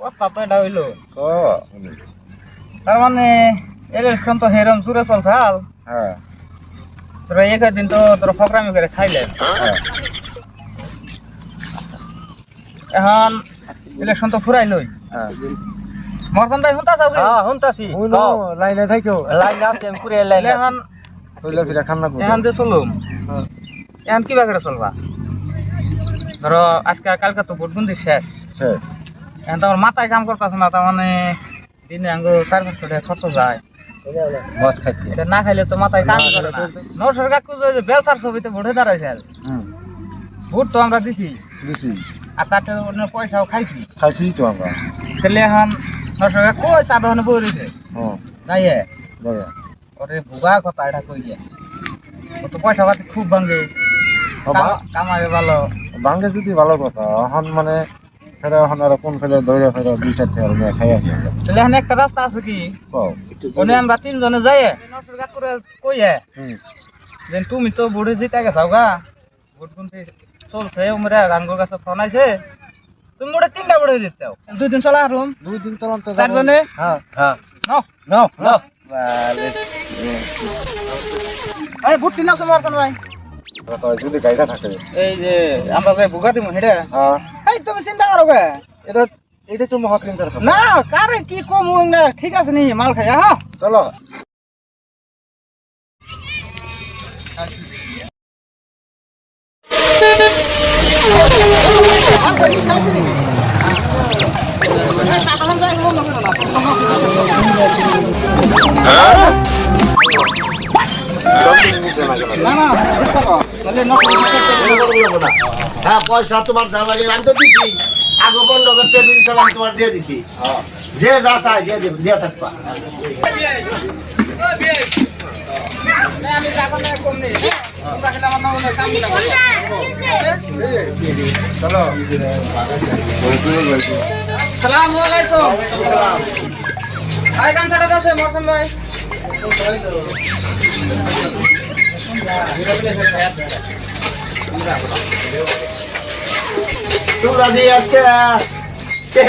কথা তো এটা হইল। ক উনি। তার মানে ইলেকশন তো হেরম জুড়ে চলছাল হ্যাঁ। তোরা এক দিন তো তোরা ফকরামি করে খাইলেন। হ্যাঁ। এখন ইলেকশন তো ফুরাই লই। হ্যাঁ। তাই শুনতা যাবি হ্যাঁ শুনতাছি। উনো লাইনে থাইকো। লাইন আছে আমি পুরে লাইন। এখন কইলা ফিরা খান্না করো এখন যে চলুম এখন কিবা করে চলবা? ধরো আজকে কালকে তো ভোট বন্দি শেষ। শেষ। এখন তো আমার মাথায় কাম করতেছে না তার মানে দিনে আঙ্গ চার পাঁচশো টাকা খরচ যায়। মদ খাইতে। এটা না খাইলে তো মাথায় কাম করে না। নশোর কাকু যে বেলসার ছবিতে ভোটে দাঁড়াইছে ভোট তো আমরা দিছি। দিছি। আর তার পয়সাও খাইছি। খাইছি তো আমরা। তাহলে এখন নশোর কাকু কই চা দোকানে বই রয়েছে। বাবা ওরে ভুগা কথা এটা কইয়ে ও তো পয়সা পাতি খুব ভাঙ্গে কামাই ভালো। বাঙ্গে যদি ভালো কথা এখন মানে ফেরা এখন আর কোন ফেলে দৌড়ে ফেরা দুই চারটে আর খাই তাহলে এখন একটা রাস্তা আছে কি? ওনে আমরা তিনজনে যাইয়ে নশোর কাকুরে কইয়ে যে তুমি তো বুড়ে জিতে গেছাও গা। ভোট গুনতে চলছে উমরে গাঙ্গুর কাছে ফোন আইছে। তুমি মোটে তিনটা বুড়ে জিতছো দুই দিন চলা রুম। দুই দিন তোর অন্তর চারজনে? হ্যাঁ। হ্যাঁ। নাও। নাও। নাও। এই ভোট কিনা তোমার কোন ভাই? যদি থাকে। এই যে আমরা যে ভুগা দিমু হেডে হ্যাঁ। এই তুমি চিন্তা করো গে। এটা এটা তুমি হকরিং না কারে কি কম ঠিক আছে নি মাল খাই হ্যাঁ চলো। না না। হ্যাঁ পয়সা তোমার যা লাগে আমি তো দিছি। আগে পনেরো হাজার টেবিল সালাম তোমার দিয়ে দিছি। যে যা চাই দিয়ে দেব দিয়ে থাকবা আমি টাকা না কম নেই তোমরা খেলে আমার নাম কাম দিলাম চলো সালাম আলাইকুম। ভাই যাচ্ছে মরতন ভাই। তোমরা দিয়ে আজকে কে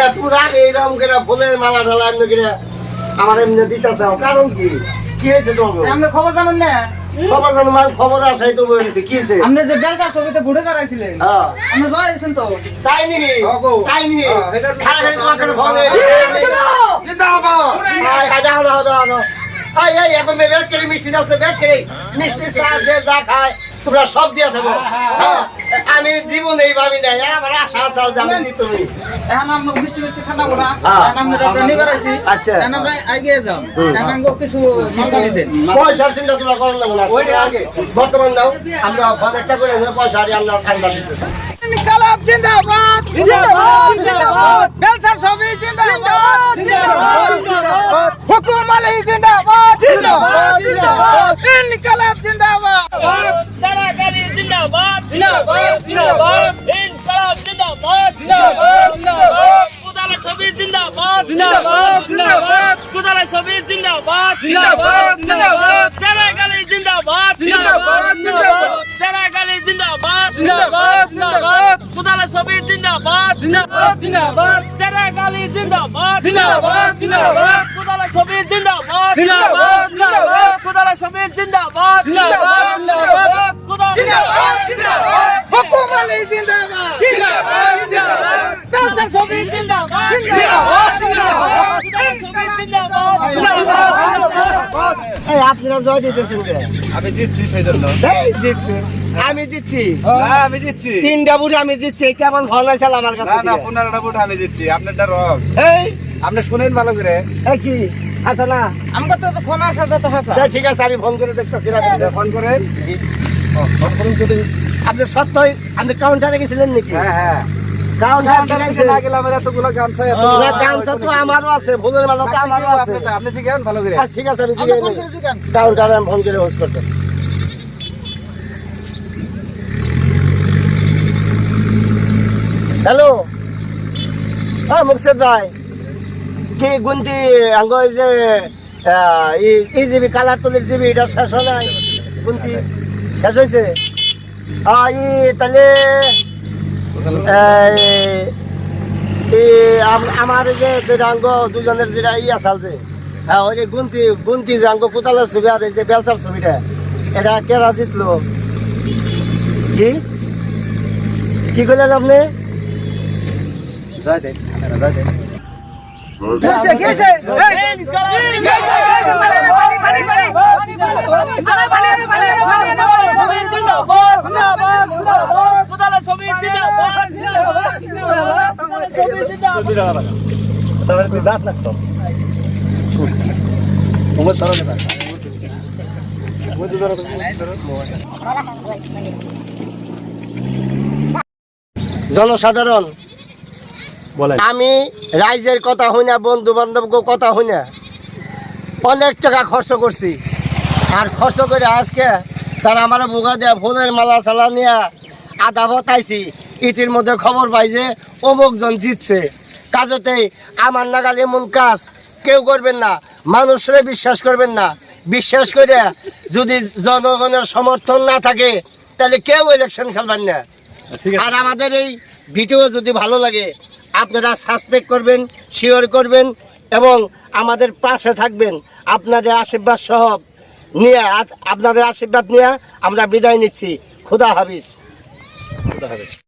এইরকম করে ফুলের মালা ঢালা এমনি করে আমার এমনি দিতে চাও কারণ কি কি হয়েছে তোমার আপনি খবর জানেন না খবর জানো আমার খবর আসাই তো বলেছে কি হয়েছে আপনি যে বেলকা ছবিতে ঘুরে দাঁড়াইছিলেন হ্যাঁ আপনি জয়েছেন তো তাই হ্যাঁ গো। তাই হ্যাঁ, এটা- খালি তোমার কাছে ফোন দিয়ে আয়, আয়, দাও, দাও, দাও, দাও। আয়, এই, এখন মেয়ে ব্যাগ করে মিষ্টি দাও, সে ব্যাগ করে। মিষ্টি, চা, যে যা খায়, তোমরা সব দিয়ে থাকো। হ্যাঁ, আমি জীবন এই ভাবি নাই আমার আশা আছে যে আমি তুমি এখন আমরা মিষ্টি মিষ্টি গোনা হ্যাঁ। এখন আমরা নিয়ে বেড়াইছি আচ্ছা। এখন আমরা এগিয়ে যাও। এখন কিছু মালগাড়ি দেন। পয়সার চিন্তা তোমরা করেন না বলা। বর্তমান দাও আমরা একটা করে পয়সা আর আমরা খাইবার দিতেছি। জিন্দাবাদ জিন্দাবাদ। জিন্দাবাদ বেলসার ছবি জিন্দাবাদ জিন্দাবাদ হুকুম আলী জিন্দাবাদ জিন্দাবাদ জিন্দাবাদ ইনকালাব জিন্দাবাদ সারাগারি জিন্দাবাদ জিন্দাবাদ। ইনসাফ জিন্দাবাদ। জিন্দাবাদ জিন্দাবাদ। কুদালা ছবি জিন্দাবাদ। জিন্দাবাদ জিন্দাবাদ। কুদালা ছবি জিন্দাবাদ। জিন্দাবাদ জিন্দাবাদ। সারাগালি জিন্দাবাদ। জিন্দাবাদ জিন্দাবাদ। সারাগালি জিন্দাবাদ। জিন্দাবাদ জিন্দাবাদ। কুদালা ছবি জিন্দাবাদ। জিন্দাবাদ জিন্দাবাদ। সারাগালি জিন্দাবাদ। জিন্দাবাদ জিন্দাবাদ। কুদালা জিন্দাবাদ জিন্দাবাদ। জিন্দাবাদ কুদালা ছবি জিন্দাবাদ জিন্দাবাদ জিন্দাবাদ কুদালা জিন্দাবাদ জিন্দাবাদ হুকুম আলী জিন্দাবাদ জিন্দাবাদ জিন্দাবাদ বেলসার জিন্দাবাদ। জিন্দাবাদ জিন্দাবাদ। কুদালা ছবি জিন্দাবাদ জিন্দাবাদ এই আপনারা জয় দিতেছেন আমি জিতছি সেই জন্য এই দিচ্ছি আমি দিচ্ছি আমি জিতছি। তিনটা আমি দিচ্ছি কেমন হয়েছে আমার কাছে না? পনেরোটা আমি জিতছি। আপনারটা রং। এই। আপনি শুনেন ভালো করে। এই কি? আচ্ছা না। আমাকে তো ফোন আসার যত ঠিক আছে আমি ফোন করে দেখতেছি। ফোন করেন ফোন করুন। যদি আপনি সত্যই আপনি কাউন্টারে গেছিলেন নাকি? হ্যাঁ হ্যাঁ। তো আমারও আছে ফুলের মালা তো আমারও আছে আপনি জিজ্ঞেন ভালো করে ঠিক আছে আমি জিজ্ঞাসা জিজ্ঞান কাউন্টারে আমি ফোন করে হোস্ট করতেছি হ্যালো হ্যাঁ মুকসেদ ভাই কি গুনতি আঙ্গ ওই যে এই- জিবি কালার তুলির জিবি এটা শেষ হয় নাই গুনতি শেষ হয়েছে তাহলে আমার এই যে অঙ্গ দুজনের যেটা ই আসাল যে হ্যাঁ ওই যে গুনতি গুনতি যে কোতালের ছবি আর এই যে বেলসার ছবিটা এটা কেরা জিতলো কি কি করলেন আপনি জনসাধারণ আমি রাইজের কথা হই না বন্ধু বান্ধব কথা হই না। অনেক টাকা খরচ করছি। আর খরচ করে আজকে তারা আমার বোকা দেয়া ফোনের মালা চালা নিয়ে আধা বতাইছি। ইতির মধ্যে খবর পাই যে অমুক জন জিতছে। কাজতেই আমার নাগাল এমন কাজ কেউ করবেন না মানুষরে বিশ্বাস করবেন না। বিশ্বাস করে যদি জনগণের সমর্থন না থাকে তাহলে কেউ ইলেকশন খেলবেন না। আর আমাদের এই ভিডিও যদি ভালো লাগে আপনারা সাবস্ক্রাইব করবেন শেয়ার করবেন এবং আমাদের পাশে থাকবেন। আপনাদের আশীর্বাদ সহ নিয়ে আজ আপনাদের আশীর্বাদ নিয়ে আমরা বিদায় নিচ্ছি। খুদা হাফিজ।